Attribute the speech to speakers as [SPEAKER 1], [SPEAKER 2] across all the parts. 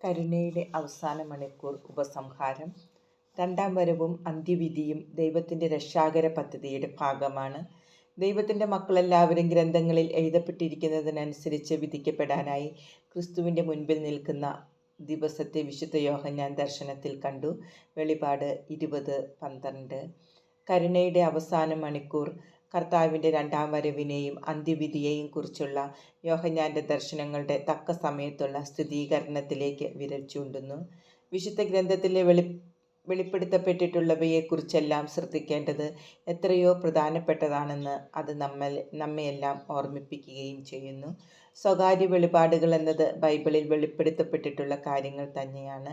[SPEAKER 1] കരുണയുടെ അവസാന മണിക്കൂർ ഉപസംഹാരം. രണ്ടാം വരവും അന്ത്യവിധിയും ദൈവത്തിന്റെ രക്ഷാകര പദ്ധതിയുടെ ഭാഗമാണ്. ദൈവത്തിന്റെ മക്കളെല്ലാവരും ഗ്രന്ഥങ്ങളിൽ എഴുതപ്പെട്ടിരിക്കുന്നതിനനുസരിച്ച് വിധിക്കപ്പെടാനായി ക്രിസ്തുവിന്റെ മുൻപിൽ നിൽക്കുന്ന ദിവസത്തെ വിശുദ്ധ യോഹന്നാൻ ദർശനത്തിൽ കണ്ടു. വെളിപാട് ഇരുപത് പന്ത്രണ്ട്. കരുണയുടെ അവസാന മണിക്കൂർ കർത്താവിന്റെ രണ്ടാം വരവിനെയും അന്ത്യവിധിയെയും കുറിച്ചുള്ള യോഹന്നാന്റെ ദർശനങ്ങളുടെ തക്ക സമയത്തുള്ള സ്ഥിരീകരണത്തിലേക്ക് വിരൽ ചൂണ്ടുന്നു. വിശുദ്ധ ഗ്രന്ഥത്തിലെ വെളി വെളിപ്പെടുത്തപ്പെട്ടിട്ടുള്ളവയെക്കുറിച്ചെല്ലാം ശ്രദ്ധിക്കേണ്ടത് എത്രയോ പ്രധാനപ്പെട്ടതാണെന്ന് അത് നമ്മൾ നമ്മയെല്ലാം ഓർമ്മിപ്പിക്കുകയും ചെയ്യുന്നു. സ്വകാര്യ വെളിപാടുകൾ എന്നത് ബൈബിളിൽ വെളിപ്പെടുത്തപ്പെട്ടിട്ടുള്ള കാര്യങ്ങൾ തന്നെയാണ്.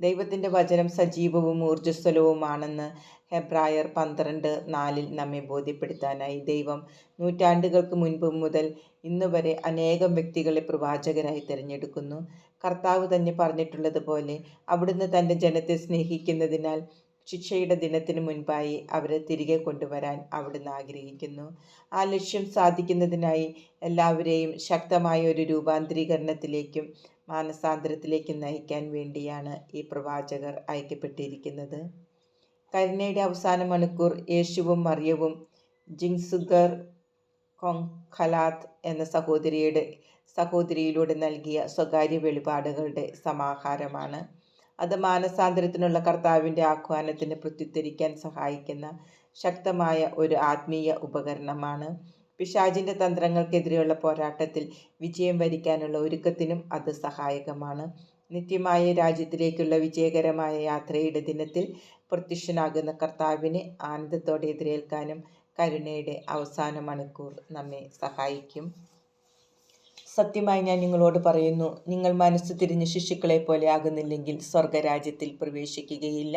[SPEAKER 1] ദൈവത്തിന്റെ വചനം സജീവവും ഊർജസ്വലവുമാണെന്ന് ഹെബ്രായർ പന്ത്രണ്ട് നാലിൽ നമ്മെ ബോധ്യപ്പെടുത്താനായി. ദൈവം നൂറ്റാണ്ടുകൾക്ക് മുൻപ് മുതൽ ഇന്നുവരെ അനേകം വ്യക്തികളെ പ്രവാചകരായി തിരഞ്ഞെടുക്കുന്നു. കർത്താവ് തന്നെ പറഞ്ഞിട്ടുള്ളതുപോലെ അവിടുന്ന് തന്റെ ജനത്തെ സ്നേഹിക്കുന്നതിനാൽ ശിക്ഷയുടെ ദിനത്തിന് മുൻപായി അവരെ തിരികെ കൊണ്ടുവരാൻ അവിടുന്ന് ആഗ്രഹിക്കുന്നു. ആ ലക്ഷ്യം സാധിക്കുന്നതിനായി എല്ലാവരെയും ശക്തമായ ഒരു രൂപാന്തരീകരണത്തിലേക്കും മാനസാന്തരത്തിലേക്കും നയിക്കാൻ വേണ്ടിയാണ് ഈ പ്രവാചകർ അയക്കപ്പെട്ടിരിക്കുന്നത്. കരുണയുടെ അവസാന മണിക്കൂർ യേശുവും മറിയവും ജിങ്സുഗർ കൊങ്ഖലാത്ത് എന്ന സഹോദരിയുടെ സഹോദരിയിലൂടെ നൽകിയ സ്വകാര്യ വെളിപാടുകളുടെ സമാഹാരമാണ്. അത് മാനസാന്തരത്തിനുള്ള കർത്താവിന്റെ ആഹ്വാനത്തിന് പ്രത്യുത്തരിക്കാൻ സഹായിക്കുന്ന ശക്തമായ ഒരു ആത്മീയ ഉപകരണമാണ്. പിശാചിന്റെ തന്ത്രങ്ങൾക്കെതിരെയുള്ള പോരാട്ടത്തിൽ വിജയം വരിക്കാനുള്ള ഒരുക്കത്തിനും അത് സഹായകമാണ്. നിത്യമായ രാജ്യത്തിലേക്കുള്ള വിജയകരമായ യാത്രയുടെ ദിനത്തിൽ പ്രത്യക്ഷനാകുന്ന കർത്താവിനെ ആനന്ദത്തോടെ എതിരേൽക്കാനും കരുണയുടെ അവസാന മണിക്കൂർ നമ്മെ സഹായിക്കും. സത്യമായി ഞാൻ നിങ്ങളോട് പറയുന്നു നിങ്ങൾ മനസ്സ് തിരിഞ്ഞ് ശിശുക്കളെ പോലെ ആകുന്നില്ലെങ്കിൽ സ്വർഗരാജ്യത്തിൽ പ്രവേശിക്കുകയില്ല.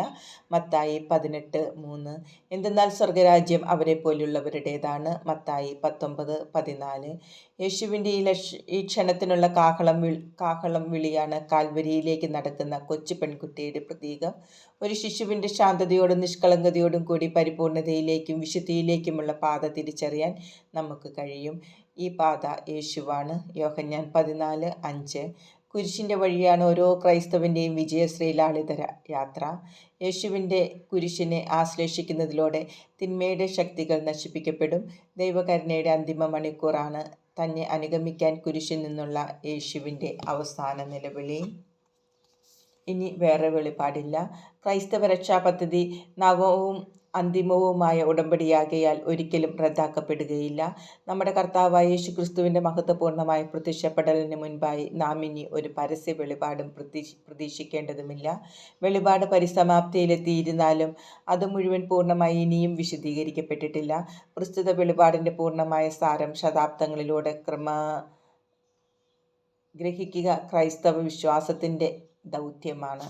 [SPEAKER 1] മത്തായി പതിനെട്ട് മൂന്ന്. എന്തെന്നാൽ സ്വർഗരാജ്യം അവരെ പോലുള്ളവരുടേതാണ്. മത്തായി പത്തൊമ്പത് പതിനാല്. യേശുവിന്റെ ഈ ലക്ഷ ഈ ക്ഷണത്തിനുള്ള കാഹളം വി കാഹളം വിളിയാണ് കാൽവരിയിലേക്ക് നടക്കുന്ന കൊച്ചു പെൺകുട്ടിയുടെ പ്രതീകം. ഒരു ശിശുവിന്റെ ശാന്തതയോടും നിഷ്കളങ്കതയോടും കൂടി പരിപൂർണതയിലേക്കും വിശുദ്ധിയിലേക്കുമുള്ള പാത തിരിച്ചറിയാൻ നമുക്ക് കഴിയും. ഈ പാത യേശുവാണ്. യോഹന്യാൻ പതിനാല് അഞ്ച്. കുരിശിന്റെ വഴിയാണ് ഓരോ ക്രൈസ്തവന്റെയും വിജയശ്രീലാളിതര യാത്ര. യേശുവിന്റെ കുരിശിനെ ആശ്ലേഷിക്കുന്നതിലൂടെ തിന്മയുടെ ശക്തികൾ നശിപ്പിക്കപ്പെടും. ദൈവകരുണയുടെ അന്തിമ മണിക്കൂറാണ് തന്നെ അനുഗമിക്കാൻ കുരിശിൽ നിന്നുള്ള യേശുവിന്റെ അവസാന നിലവിളി. ഇനി വേറെ വെളിപാടില്ല. ക്രൈസ്തവ രക്ഷാ പദ്ധതി നവവും അന്തിമവുമായ ഉടമ്പടിയാകയാൽ ഒരിക്കലും റദ്ദാക്കപ്പെടുകയില്ല. നമ്മുടെ കർത്താവായ യേശു ക്രിസ്തുവിന്റെ മഹത്വപൂർണമായ പ്രത്യക്ഷപ്പെടലിന് മുൻപായി നാം ഇനി ഒരു പരസ്യ വെളിപാടും പ്രതീക്ഷ പ്രതീക്ഷിക്കേണ്ടതുമില്ല. വെളിപാട് പരിസമാപ്തിയിലെത്തിയിരുന്നാലും അത് മുഴുവൻ പൂർണമായി ഇനിയും വിശദീകരിക്കപ്പെട്ടിട്ടില്ല. പ്രസ്തുത വെളിപാടിന്റെ പൂർണമായ സാരം ശതാബ്ദങ്ങളിലൂടെ ക്രമ ഗ്രഹിക്കുക ക്രൈസ്തവ വിശ്വാസത്തിന്റെ ദൗത്യമാണ്.